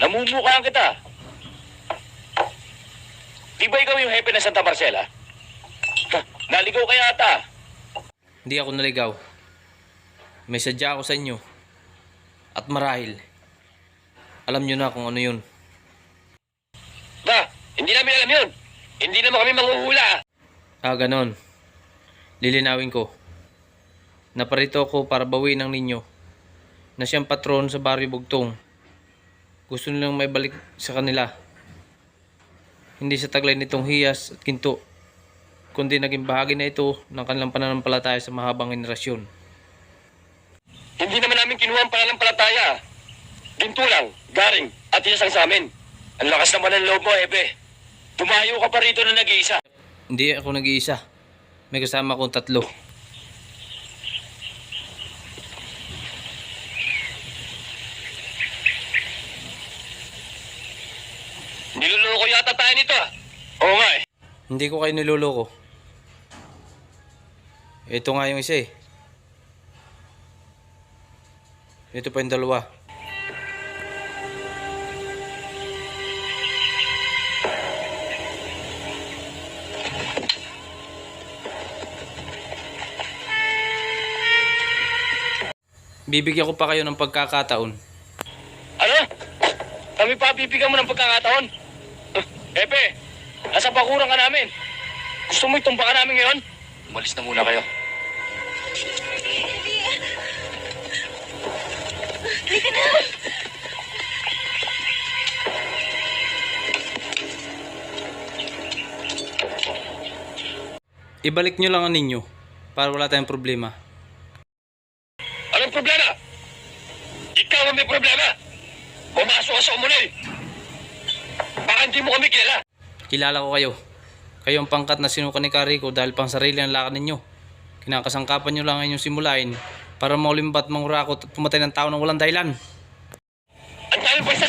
Namumukhaan kita. Di ba ikaw yung hepe ng Santa Marcela? Ha, Naligaw ka yata. Hindi ako naligaw. May sadya ako sa inyo. At marahil, alam nyo na kung ano yun. Ba, hindi namin alam yun. Hindi naman kami manghuhula. Ah, ganon. Lilinawin ko. Naparito ako para bawiin ang ninyo na siyang patron sa Barrio Bugtong. Gusto nilang may balik sa kanila. Hindi sa taglay nitong hiyas at kinto, kundi naging bahagi na ito ng kanilang pananampalataya sa mahabang henerasyon. Hindi naman namin kinuha ang pananampalataya. Ginto lang, garing, at isasang sa amin. Ang lakas naman ng loob mo, Ebe. Tumayo ka pa rito na nag-iisa. Hindi ako nag-iisa. May kasama akong tatlo. Yata tayo nito ah. Oo nga eh. Hindi ko kayo niloloko. Ito nga yung isa eh. Ito pa yung dalawa. Bibigyan ko pa kayo ng pagkakataon. Ano? Kami pa bibigyan mo ng pagkakataon? Epe, nasa bakuran ka namin. Gusto mo itumba ka namin ngayon? Umalis na muna kayo. Ibalik nyo lang ang ninyo para wala tayong problema. Anong problema? Ikaw ang may problema. Pumasok ka sa umunay. Baka hindi mo kami kilala. Kilala ko kayo. Kayo ang pangkat na sinuka ni Kariko dahil pang sarili ang lakad ninyo. Kinakasangkapan nyo lang ang inyong simulain para maulimbat, mangurakot at pumatay ng tao ng walang dahilan. Ang dami pa sa